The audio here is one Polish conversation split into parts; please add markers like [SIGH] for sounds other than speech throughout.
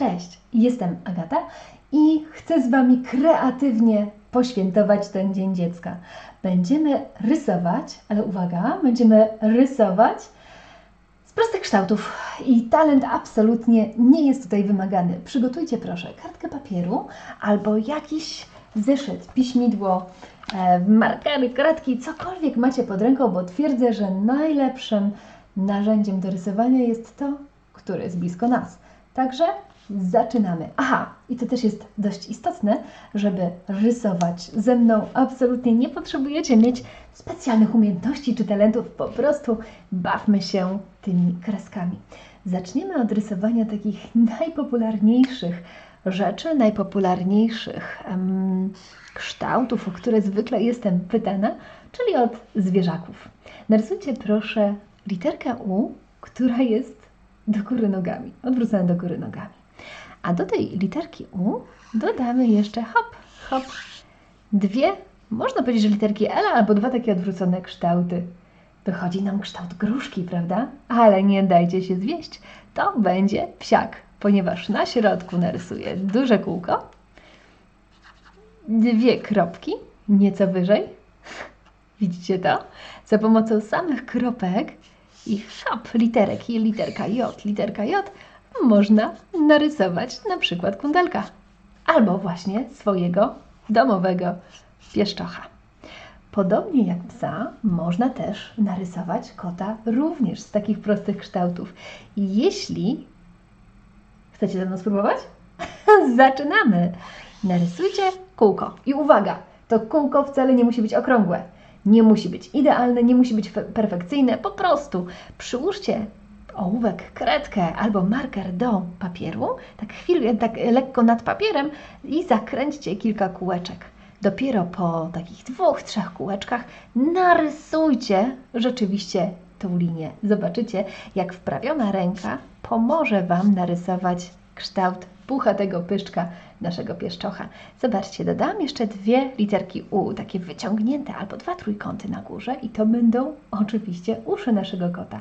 Cześć, jestem Agata i chcę z Wami kreatywnie poświętować ten Dzień Dziecka. Będziemy rysować, ale uwaga, będziemy rysować z prostych kształtów i talent absolutnie nie jest tutaj wymagany. Przygotujcie proszę kartkę papieru albo jakiś zeszyt, piśmidło, e, markery, kredki, cokolwiek macie pod ręką, bo twierdzę, że najlepszym narzędziem do rysowania jest to, które jest blisko nas. Także zaczynamy. Aha, i to też jest dość istotne, żeby rysować ze mną absolutnie nie potrzebujecie mieć specjalnych umiejętności czy talentów, po prostu bawmy się tymi kreskami. Zaczniemy od rysowania takich najpopularniejszych rzeczy, najpopularniejszych kształtów, o które zwykle jestem pytana, czyli od zwierzaków. Narysujcie proszę literkę U, która jest do góry nogami, odwrócona do góry nogami. A do tej literki U dodamy jeszcze hop, hop, dwie, można powiedzieć, że literki L albo dwa takie odwrócone kształty. Wychodzi nam kształt gruszki, prawda? Ale nie dajcie się zwieść. To będzie psiak, ponieważ na środku narysuję duże kółko, dwie kropki, nieco wyżej. [LAUGHS] Widzicie to? Za pomocą samych kropek i hop, literek, literka J, literka J, można narysować na przykład kundelka albo właśnie swojego domowego pieszczocha. Podobnie jak psa, można też narysować kota również z takich prostych kształtów. Jeśli chcecie ze mną spróbować, [LAUGHS] zaczynamy. Narysujcie kółko. I uwaga, to kółko wcale nie musi być okrągłe. Nie musi być idealne, nie musi być fe- perfekcyjne. Po prostu przyłóżcie ołówek, kredkę albo marker do papieru, tak chwilę, tak lekko nad papierem i zakręćcie kilka kółeczek. Dopiero po takich dwóch, trzech kółeczkach narysujcie rzeczywiście tą linię. Zobaczycie, jak wprawiona ręka pomoże Wam narysować kształt puchatego pyszczka naszego pieszczocha. Zobaczcie, dodałam jeszcze dwie literki U, takie wyciągnięte, albo dwa trójkąty na górze i to będą oczywiście uszy naszego kota.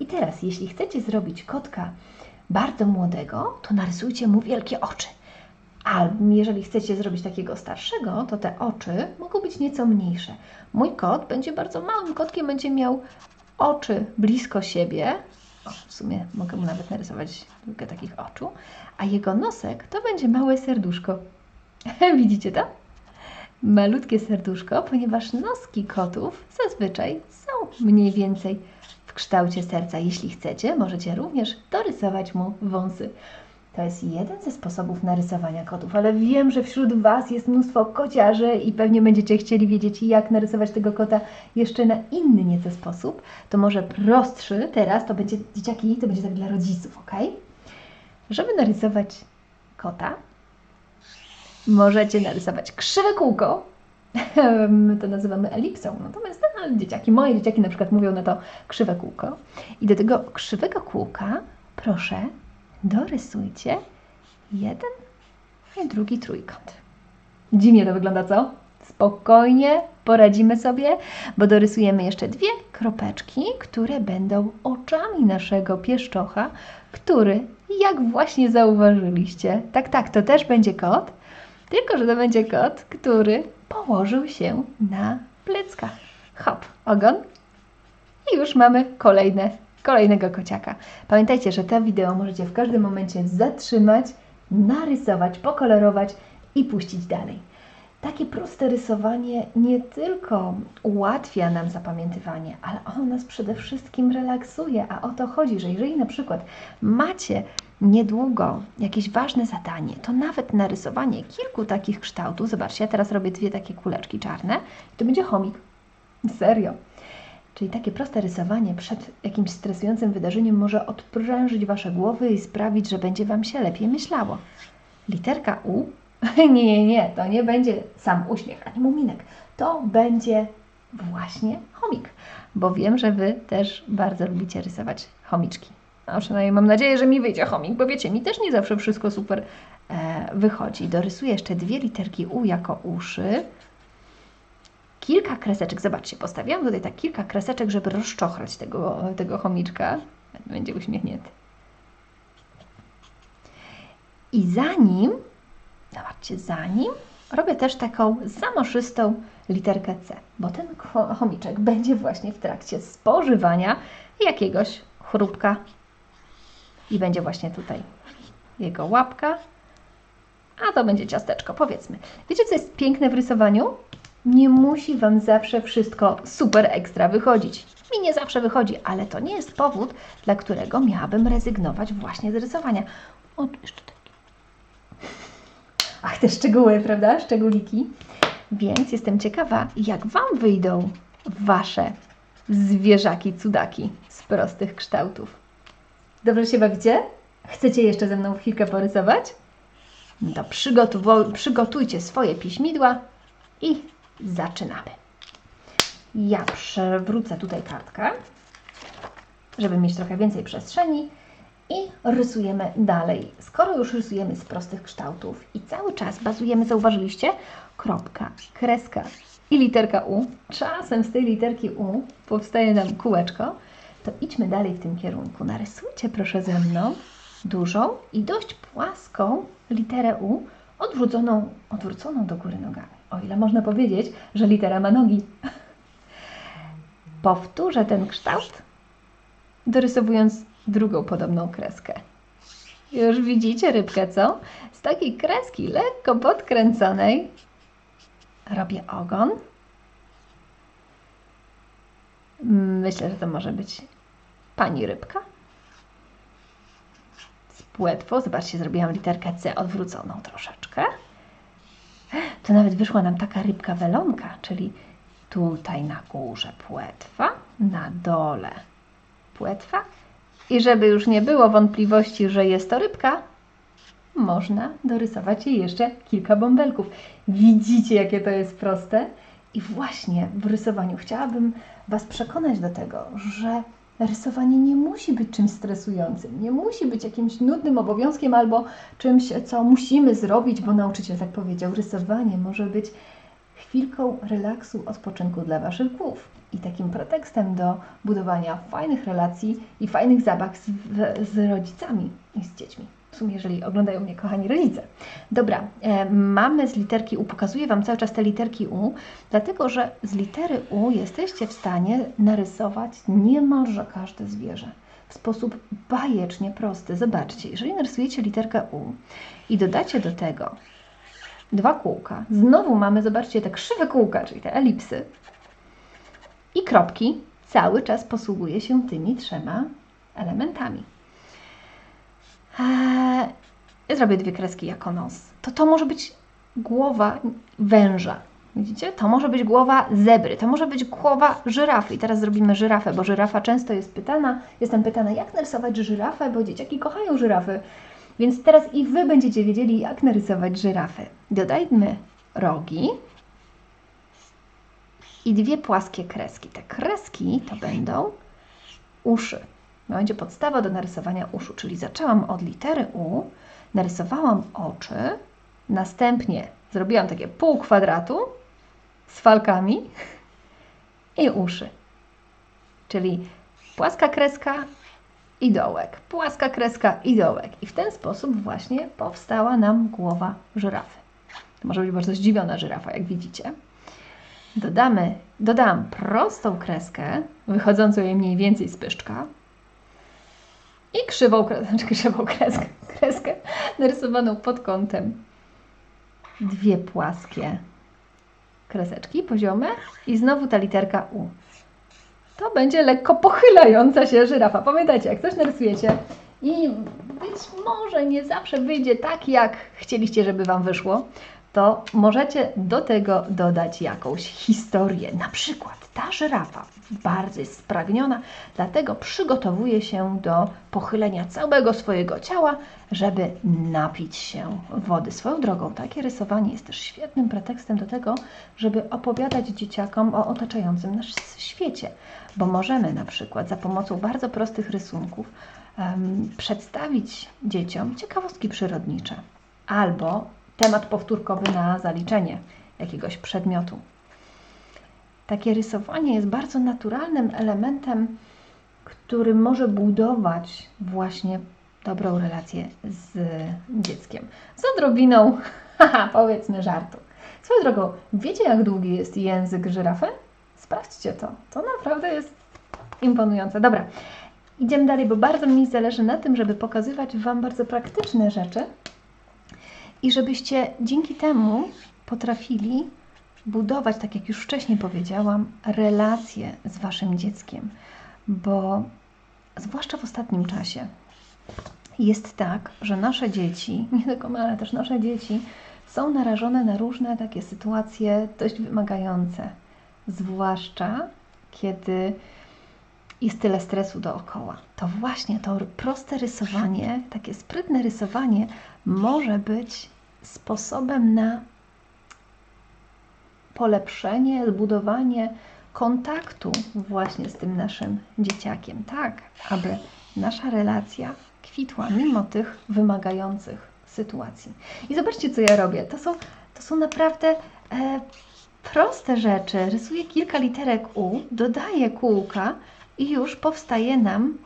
I teraz, jeśli chcecie zrobić kotka bardzo młodego, to narysujcie mu wielkie oczy. A jeżeli chcecie zrobić takiego starszego, to te oczy mogą być nieco mniejsze. Mój kot będzie bardzo małym kotkiem, będzie miał oczy blisko siebie. O, w sumie mogę mu nawet narysować kilka takich oczu. A jego nosek to będzie małe serduszko. [LAUGHS] Widzicie to? Malutkie serduszko, ponieważ noski kotów zazwyczaj są mniej więcej w kształcie serca. Jeśli chcecie, możecie również dorysować mu wąsy. To jest jeden ze sposobów narysowania kotów, ale wiem, że wśród Was jest mnóstwo kociarzy i pewnie będziecie chcieli wiedzieć, jak narysować tego kota jeszcze na inny nieco sposób. To może prostszy teraz, to będzie dzieciaki, to będzie tak dla rodziców, ok? Żeby narysować kota, możecie narysować krzywe kółko. My [LAUGHS] to nazywamy elipsą. Natomiast no, dzieciaki, moje dzieciaki na przykład mówią na to krzywe kółko. I do tego krzywego kółka proszę dorysujcie jeden i drugi trójkąt. Dziwnie to wygląda, co? Spokojnie poradzimy sobie, bo dorysujemy jeszcze dwie kropeczki, które będą oczami naszego pieszczocha, który, jak właśnie zauważyliście, tak, tak, to też będzie kot, tylko że to będzie kot, który położył się na pleckach. Hop, ogon i już mamy kolejne, kolejnego kociaka. Pamiętajcie, że to wideo możecie w każdym momencie zatrzymać, narysować, pokolorować i puścić dalej. Takie proste rysowanie nie tylko ułatwia nam zapamiętywanie, ale ono nas przede wszystkim relaksuje, a o to chodzi, że jeżeli na przykład macie niedługo jakieś ważne zadanie, to nawet narysowanie kilku takich kształtów, zobaczcie, ja teraz robię dwie takie kuleczki czarne, to będzie chomik. Serio. Czyli takie proste rysowanie przed jakimś stresującym wydarzeniem może odprężyć Wasze głowy i sprawić, że będzie Wam się lepiej myślało. Literka U? Nie, [LAUGHS] nie, nie, to nie będzie sam uśmiech ani muminek. To będzie właśnie chomik, bo wiem, że Wy też bardzo lubicie rysować chomiczki. A przynajmniej mam nadzieję, że mi wyjdzie chomik, bo wiecie, mi też nie zawsze wszystko super e, wychodzi. Dorysuję jeszcze dwie literki U jako uszy kilka kreseczek. Zobaczcie, postawiłam tutaj tak kilka kreseczek, żeby rozczochrać tego, tego chomiczka. Będzie uśmiechnięty. I zanim, zobaczcie, zanim robię też taką zamoszystą literkę C, bo ten cho- chomiczek będzie właśnie w trakcie spożywania jakiegoś chrupka i będzie właśnie tutaj jego łapka, a to będzie ciasteczko, powiedzmy. Wiecie, co jest piękne w rysowaniu? Nie musi Wam zawsze wszystko super ekstra wychodzić. Mi nie zawsze wychodzi, ale to nie jest powód, dla którego miałabym rezygnować właśnie z rysowania. O, jeszcze taki. Ach, te szczegóły, prawda? Szczególiki. Więc jestem ciekawa, jak Wam wyjdą Wasze zwierzaki, cudaki z prostych kształtów. Dobrze się bawicie? Chcecie jeszcze ze mną chwilkę porysować? No to przygotujcie swoje piśmidła i zaczynamy. Ja przewrócę tutaj kartkę, żeby mieć trochę więcej przestrzeni i rysujemy dalej. Skoro już rysujemy z prostych kształtów i cały czas bazujemy, zauważyliście, kropka, kreska i literka U, czasem z tej literki U powstaje nam kółeczko, to idźmy dalej w tym kierunku. Narysujcie proszę ze mną dużą i dość płaską literę U, odwróconą, odwróconą do góry nogami. O ile można powiedzieć, że litera ma nogi. Powtórzę ten kształt, dorysowując drugą podobną kreskę. Już widzicie rybkę, co? Z takiej kreski lekko podkręconej robię ogon. Myślę, że to może być pani rybka. Płetwą. Zobaczcie, zrobiłam literkę C odwróconą troszeczkę. To nawet wyszła nam taka rybka welonka, czyli tutaj na górze płetwa, na dole płetwa. I żeby już nie było wątpliwości, że jest to rybka, można dorysować jej jeszcze kilka bąbelków. Widzicie, jakie to jest proste? I właśnie w rysowaniu chciałabym Was przekonać do tego, że rysowanie nie musi być czymś stresującym, nie musi być jakimś nudnym obowiązkiem albo czymś, co musimy zrobić, bo nauczyciel tak powiedział. Rysowanie może być chwilką relaksu, odpoczynku dla Waszych głów i takim pretekstem do budowania fajnych relacji i fajnych zabaw z, z rodzicami i z dziećmi. Sumie, jeżeli oglądają mnie kochani rodzice. Dobra, e, mamy z literki U, pokazuję Wam cały czas te literki U, dlatego że z litery U jesteście w stanie narysować niemalże każde zwierzę w sposób bajecznie prosty. Zobaczcie, jeżeli narysujecie literkę U i dodacie do tego dwa kółka. Znowu mamy, zobaczcie, te krzywe kółka, czyli te elipsy. I kropki. Cały czas posługuje się tymi trzema elementami. Eee, zrobię dwie kreski jako nos. To to może być głowa węża. Widzicie? To może być głowa zebry, to może być głowa żyrafy. I teraz zrobimy żyrafę, bo żyrafa często jest pytana. Jestem pytana, jak narysować żyrafę, bo dzieciaki kochają żyrafy. Więc teraz i Wy będziecie wiedzieli, jak narysować żyrafę. Dodajmy rogi i dwie płaskie kreski. Te kreski to będą uszy. To będzie podstawa do narysowania uszu, czyli zaczęłam od litery U, narysowałam oczy, następnie zrobiłam takie pół kwadratu z falkami i uszy. Czyli płaska kreska i dołek, płaska kreska i dołek. I w ten sposób właśnie powstała nam głowa żyrafy. Może być bardzo zdziwiona żyrafa, jak widzicie. Dodamy, dodam prostą kreskę, wychodzącą jej mniej więcej z pyszczka i krzywą, znaczy [LAUGHS] krzywą kreskę, kreskę narysowaną pod kątem. Dwie płaskie kreseczki poziome i znowu ta literka U to będzie lekko pochylająca się żyrafa. Pamiętajcie, jak coś narysujecie i być może nie zawsze wyjdzie tak, jak chcieliście, żeby Wam wyszło, to możecie do tego dodać jakąś historię. Na przykład ta żyrafa bardzo jest spragniona, dlatego przygotowuje się do pochylenia całego swojego ciała, żeby napić się wody. Swoją drogą, takie rysowanie jest też świetnym pretekstem do tego, żeby opowiadać dzieciakom o otaczającym nas świecie, bo możemy na przykład za pomocą bardzo prostych rysunków em, przedstawić dzieciom ciekawostki przyrodnicze albo temat powtórkowy na zaliczenie jakiegoś przedmiotu. Takie rysowanie jest bardzo naturalnym elementem, który może budować właśnie dobrą relację z dzieckiem. Z odrobiną, [LAUGHS] haha, powiedzmy, żartu. Swoją drogą, wiecie jak długi jest język żyrafy? Sprawdźcie to. To naprawdę jest imponujące. Dobra, idziemy dalej, bo bardzo mi zależy na tym, żeby pokazywać Wam bardzo praktyczne rzeczy i żebyście dzięki temu potrafili budować, tak jak już wcześniej powiedziałam, relacje z Waszym dzieckiem, bo zwłaszcza w ostatnim czasie jest tak, że nasze dzieci, [LAUGHS] nie tylko my, ale też nasze dzieci, są narażone na różne takie sytuacje dość wymagające, zwłaszcza kiedy jest tyle stresu dookoła. To właśnie to proste rysowanie, takie sprytne rysowanie może być sposobem na polepszenie, zbudowanie kontaktu właśnie z tym naszym dzieciakiem, tak, aby nasza relacja kwitła mimo tych wymagających sytuacji. I zobaczcie, co ja robię. To są, to są naprawdę e, proste rzeczy. Rysuję kilka literek U, dodaję kółka i już powstaje nam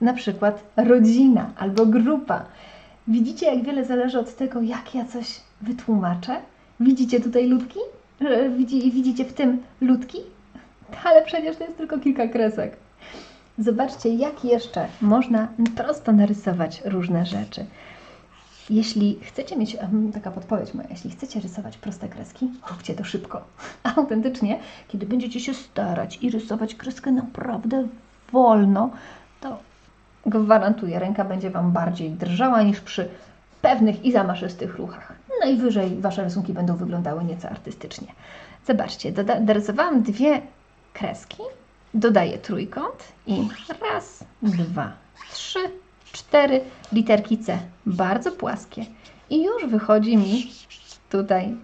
na przykład rodzina albo grupa. Widzicie, jak wiele zależy od tego, jak ja coś wytłumaczę? Widzicie tutaj ludki? Widzi, widzicie w tym ludki? [LAUGHS] Ale przecież to jest tylko kilka kresek. Zobaczcie, jak jeszcze można prosto narysować różne rzeczy. Jeśli chcecie mieć, em, taka podpowiedź moja, jeśli chcecie rysować proste kreski, róbcie to szybko. [LAUGHS] Autentycznie, kiedy będziecie się starać i rysować kreskę naprawdę wolno, to gwarantuję, ręka będzie Wam bardziej drżała niż przy pewnych i zamaszystych ruchach. Najwyżej Wasze rysunki będą wyglądały nieco artystycznie. Zobaczcie, dorysowałam dwie kreski, dodaję trójkąt i raz, dwa, trzy, cztery literki C, bardzo płaskie. I już wychodzi mi tutaj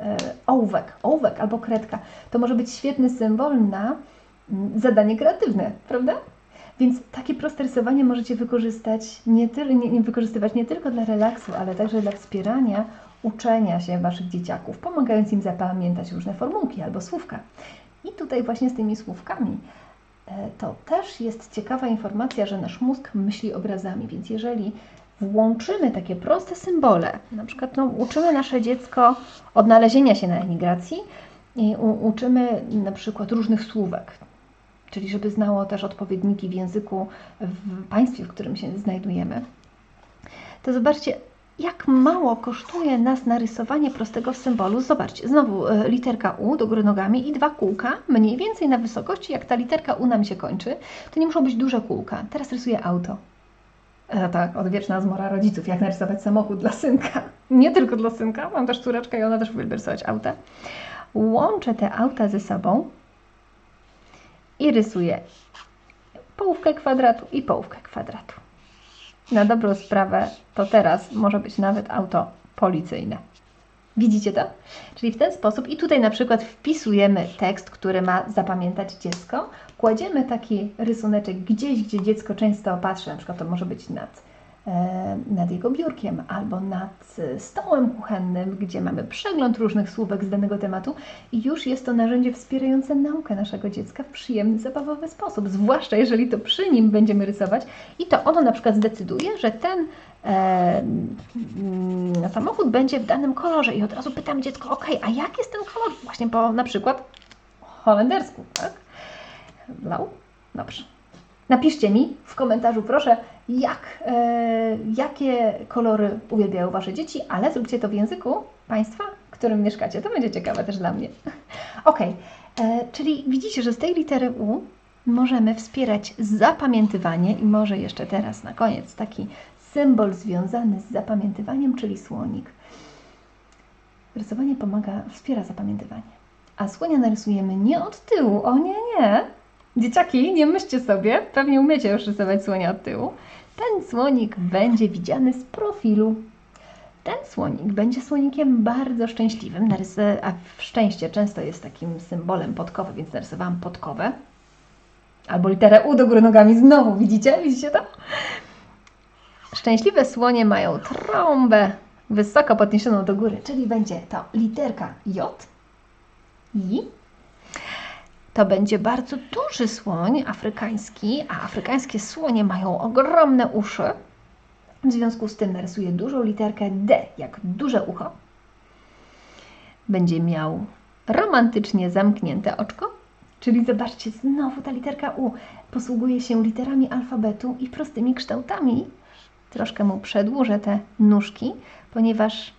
e, ołówek, ołówek albo kredka. To może być świetny symbol na mm, zadanie kreatywne, prawda? Więc takie proste rysowanie możecie wykorzystać nie, tyl, nie, nie wykorzystywać nie tylko dla relaksu, ale także dla wspierania uczenia się Waszych dzieciaków, pomagając im zapamiętać różne formułki albo słówka. I tutaj właśnie z tymi słówkami e, to też jest ciekawa informacja, że nasz mózg myśli obrazami, więc jeżeli włączymy takie proste symbole, na przykład no, uczymy nasze dziecko odnalezienia się na emigracji i uczymy na przykład różnych słówek, czyli żeby znało też odpowiedniki w języku w państwie, w którym się znajdujemy, to zobaczcie, jak mało kosztuje nas narysowanie prostego symbolu. Zobaczcie, znowu e, literka U do góry nogami i dwa kółka, mniej więcej na wysokości, jak ta literka U nam się kończy, to nie muszą być duże kółka. Teraz rysuję auto. E, tak, odwieczna zmora rodziców, jak narysować samochód dla synka. [LAUGHS] Nie tylko dla synka, mam też córeczkę i ona też uwielbia rysować auta. Łączę te auta ze sobą i rysuję połówkę kwadratu i połówkę kwadratu. Na dobrą sprawę to teraz może być nawet auto policyjne. Widzicie to? Czyli w ten sposób i tutaj na przykład wpisujemy tekst, który ma zapamiętać dziecko. Kładziemy taki rysuneczek gdzieś, gdzie dziecko często patrzy, na przykład to może być nad, nad jego biurkiem albo nad e, stołem kuchennym, gdzie mamy przegląd różnych słówek z danego tematu i już jest to narzędzie wspierające naukę naszego dziecka w przyjemny, zabawowy sposób, zwłaszcza jeżeli to przy nim będziemy rysować i to ono na przykład zdecyduje, że ten e, mm, samochód będzie w danym kolorze i od razu pytam dziecko, ok, a jaki jest ten kolor? Właśnie po na przykład holendersku, tak? Blau? Dobrze. Napiszcie mi w komentarzu, proszę, jak, e, jakie kolory uwielbiają Wasze dzieci, ale zróbcie to w języku państwa, w którym mieszkacie. To będzie ciekawe też dla mnie. [LAUGHS] ok, e, czyli widzicie, że z tej litery U możemy wspierać zapamiętywanie i może jeszcze teraz na koniec taki symbol związany z zapamiętywaniem, czyli słonik. Rysowanie pomaga, wspiera zapamiętywanie. A słonia narysujemy nie od tyłu, o nie, nie. Dzieciaki, nie myślcie sobie, pewnie umiecie już rysować słonia od tyłu. Ten słonik będzie widziany z profilu. Ten słonik będzie słonikiem bardzo szczęśliwym, narysy- a szczęście często jest takim symbolem podkowy, więc narysowałam podkowę. Albo literę U do góry nogami znowu, widzicie? Widzicie to? Szczęśliwe słonie mają trąbę wysoko podniesioną do góry, czyli będzie to literka J i to będzie bardzo duży słoń afrykański, a afrykańskie słonie mają ogromne uszy. W związku z tym narysuję dużą literkę D, jak duże ucho. Będzie miał romantycznie zamknięte oczko, czyli zobaczcie, znowu ta literka U posługuje się literami alfabetu i prostymi kształtami. Troszkę mu przedłużę te nóżki, ponieważ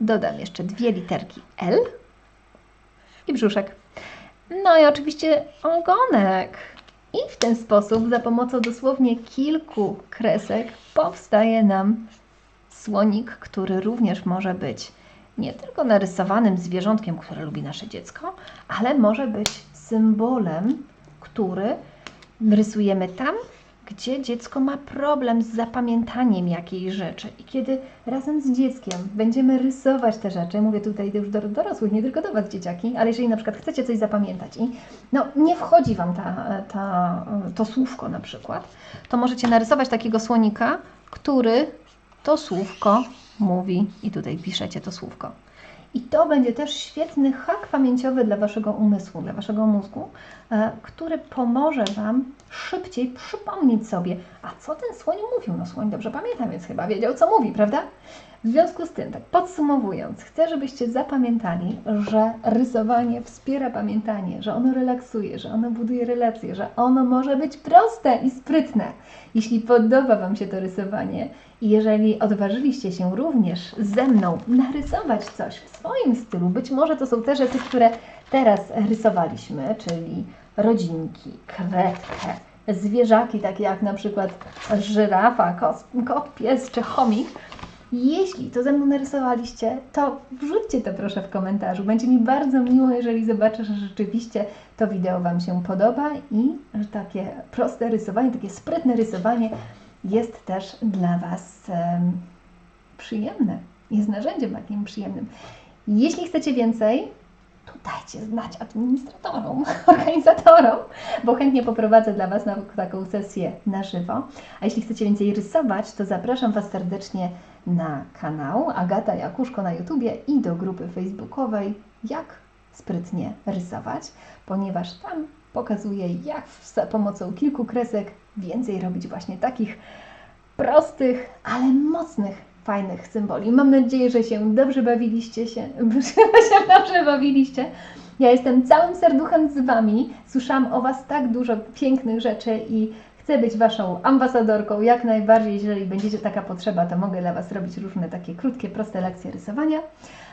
dodam jeszcze dwie literki L i brzuszek. No i oczywiście ogonek. I w ten sposób, za pomocą dosłownie kilku kresek, powstaje nam słonik, który również może być nie tylko narysowanym zwierzątkiem, które lubi nasze dziecko, ale może być symbolem, który rysujemy tam, gdzie dziecko ma problem z zapamiętaniem jakiejś rzeczy. I kiedy razem z dzieckiem będziemy rysować te rzeczy, mówię tutaj już do dorosłych, nie tylko do Was, dzieciaki, ale jeżeli na przykład chcecie coś zapamiętać i no, nie wchodzi Wam ta, ta, to słówko na przykład, to możecie narysować takiego słonika, który to słówko mówi i tutaj piszecie to słówko. I to będzie też świetny hak pamięciowy dla Waszego umysłu, dla Waszego mózgu, który pomoże Wam szybciej przypomnieć sobie, a co ten słoń mówił? No słoń dobrze pamięta, więc chyba wiedział, co mówi, prawda? W związku z tym, tak podsumowując, chcę, żebyście zapamiętali, że rysowanie wspiera pamiętanie, że ono relaksuje, że ono buduje relacje, że ono może być proste i sprytne. Jeśli podoba Wam się to rysowanie i jeżeli odważyliście się również ze mną narysować coś w swoim stylu, być może to są te rzeczy, które teraz rysowaliśmy, czyli rodzinki, kredkę, zwierzaki, takie jak na przykład żyrafa, kot, kot pies czy chomik, jeśli to ze mną narysowaliście, to wrzućcie to proszę w komentarzu. Będzie mi bardzo miło, jeżeli zobaczę, że rzeczywiście to wideo Wam się podoba i że takie proste rysowanie, takie sprytne rysowanie jest też dla Was em, przyjemne. Jest narzędziem takim przyjemnym. Jeśli chcecie więcej, dajcie znać administratorom, [LAUGHS] organizatorom, bo chętnie poprowadzę dla Was taką sesję na żywo. A jeśli chcecie więcej rysować, to zapraszam Was serdecznie na kanał Agata Jakuszko na YouTubie i do grupy facebookowej Jak sprytnie rysować, ponieważ tam pokazuję, jak za pomocą kilku kresek więcej robić właśnie takich prostych, ale mocnych, fajnych symboli. Mam nadzieję, że się dobrze bawiliście się, [LAUGHS] się dobrze bawiliście. Ja jestem całym serduchem z Wami. Słyszałam o Was tak dużo pięknych rzeczy i chcę być Waszą ambasadorką jak najbardziej. Jeżeli będziecie taka potrzeba, to mogę dla Was robić różne takie krótkie, proste lekcje rysowania.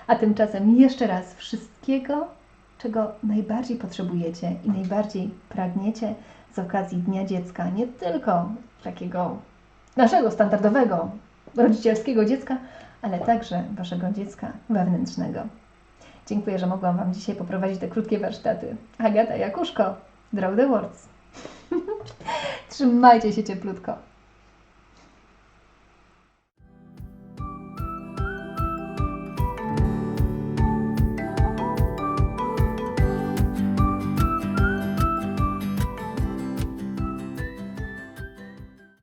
A tymczasem jeszcze raz wszystkiego, czego najbardziej potrzebujecie i najbardziej pragniecie z okazji Dnia Dziecka, nie tylko takiego naszego standardowego rodzicielskiego dziecka, ale także Waszego dziecka wewnętrznego. Dziękuję, że mogłam Wam dzisiaj poprowadzić te krótkie warsztaty. Agata Jakuszko, Draw the Words. [LAUGHS] Trzymajcie się cieplutko.